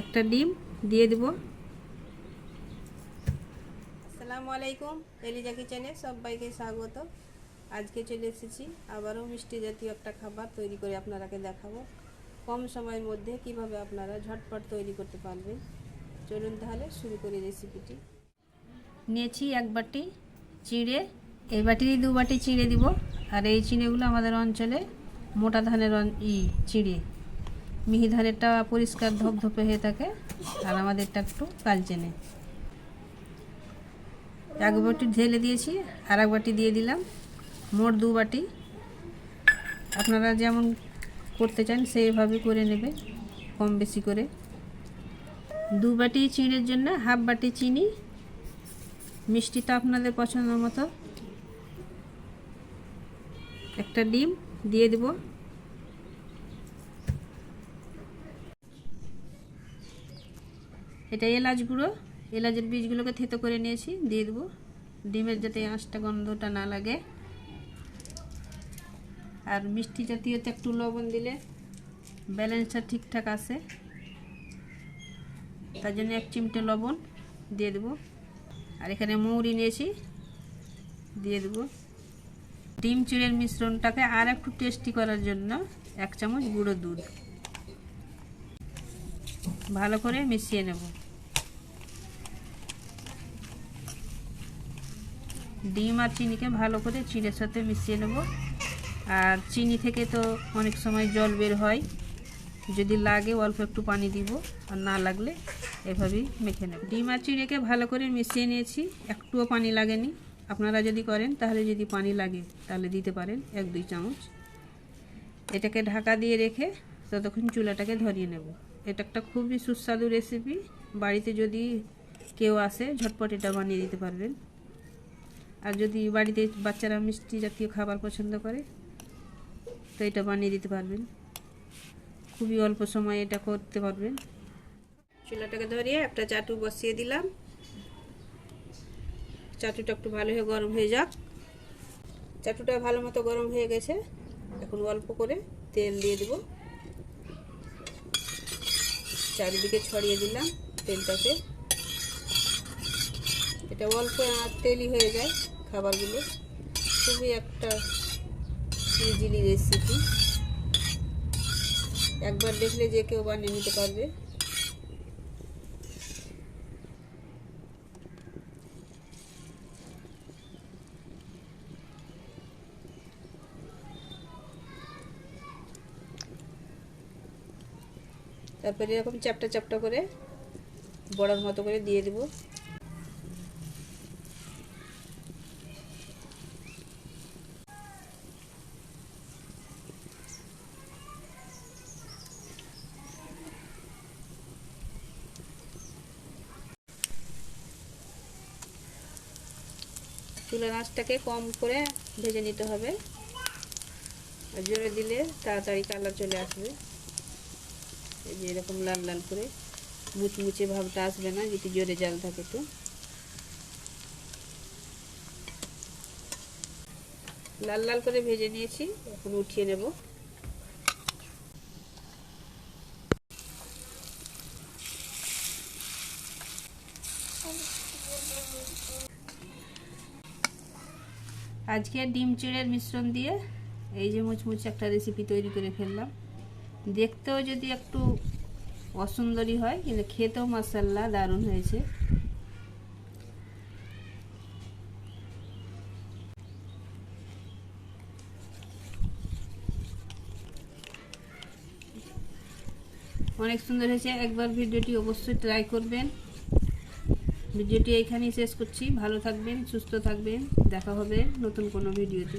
একটা ডিম দিয়ে দিব। আসসালামু আলাইকুম এলিজা কিচেনে সবাইকে স্বাগত। আজকে চলে এসেছি আবারও মিষ্টি জাতীয় একটা খাবার তৈরি করে আপনারাকে দেখাবো। কম সময়ের মধ্যে কীভাবে আপনারা ঝটপট তৈরি করতে পারবেন। চলুন তাহলে শুরু করি রেসিপিটি। নিয়েছি এক বাটি চিড়ে এই বাটি দু বাটি চিড়ে দিব। আর এই চিড়েগুলো আমাদের অঞ্চলে মোটা ধানের ই চিড়ে। মিহি ধানেরটা পরিষ্কার ধপধপে হয়ে থাকে, আর আমাদেরটা একটু কালচেনে এক বাটি ঢেলে দিয়েছি, আর এক বাটি দিয়ে দিলাম। মোট দু বাটি। আপনারা যেমন করতে চান, সেইভাবে করে নেবে, কম বেশি করে। দু বাটি চিনির জন্য হাফ বাটি চিনি। মিষ্টিটা আপনাদের পছন্দ মতো। একটা ডিম দিয়ে দেব। এটা এলাচ গুঁড়ো। এলাচের বীজগুলোকে থেতো করে নিয়েছি, দিয়ে দেবো। ডিমের যাতে আঁশটা, গন্ধটা না লাগে। আর মিষ্টি জাতীয়তে একটু লবণ দিলে ব্যালেন্সটা ঠিকঠাক আসে তার জন্য এক চিমটে লবণ দিয়ে দেবো। আর এখানে মৌরি নিয়েছি, দিয়ে দেবো। ডিম চিড়ের মিশ্রণটাকে আর একটু টেস্টি করার জন্য এক চামচ গুঁড়ো দুধ। ভালো করে মিশিয়ে নেব। ডিম আর চিনিকে ভালো করে চিড়ের সাথে মিশিয়ে নেব। আর চিনি থেকে তো অনেক সময় জল বের হয়। যদি লাগে অল্প একটু পানি দিব, আর না লাগলে এভাবেই মেখে নেব। ডিম আর চিড়েকে ভালো করে মিশিয়ে নিয়েছি, একটুও পানি লাগেনি। আপনারা যদি করেন, তাহলে যদি পানি লাগে, তাহলে দিতে পারেন এক, দুই চামচ। এটাকে ঢাকা দিয়ে রেখে ততক্ষণ চুলাটাকে ধরিয়ে নেব। এটা একটা খুবই সুস্বাদু রেসিপি। বাড়িতে যদি কেউ আসে, ঝটপট এটা বানিয়ে দিতে পারবেন। আর যদি বাড়িতে বাচ্চারা মিষ্টি জাতীয় খাবার পছন্দ করে, তো এটা বানিয়ে দিতে পারবেন। খুবই অল্প সময়ে এটা করতে পারবেন। চুলাটাকে ধরিয়ে একটা চাটু বসিয়ে দিলাম। চাটুটা একটু ভালো হয়ে গরম হয়ে যাক। চাটুটা ভালো মতো গরম হয়ে গেছে। এখন অল্প করে তেল দিয়ে দেব। চারিদিকে ছড়িয়ে দিলাম তেলটাকে। এটা অল্প তেলই হয়ে যায়। খাবারগুলো। খুবই একটা ইজিলি রেসিপি একবার দেখলে যে কেউ বানিয়ে নিতে পারবে। তারপরে এরকম চ্যাপটা চ্যাপটা করে বড়ার মতো করে দিয়ে দেব। চুলার আঁচটাকে কম করে ভেজে নিতে হবে। জোরে দিলে তাড়াতাড়ি কালার চলে আসবে। এই যে এরকম লাল লাল করে মুচমুচে ভাবটা আসবে না, যদি জোরে জাল থাকে তো। লাল লাল করে ভেজে নিয়েছি, এখন উঠিয়ে নেব। আজকে ডিম চিড়ের মিশ্রণ দিয়ে এই যে মুচমুচে একটা রেসিপি তৈরি করে ফেললাম। দেখতেও যদি একটু অসুন্দরী হয়, কিন্তু খেতেও মাসাল্লা দারুণ হয়েছে। অনেক সুন্দর হয়েছে। একবার ভিডিওটি অবশ্যই ট্রাই করবেন। ভিডিওটি এখানেই শেষ করছি। ভালো থাকবেন সুস্থ থাকবেন। দেখা হবে নতুন কোনো ভিডিওতে।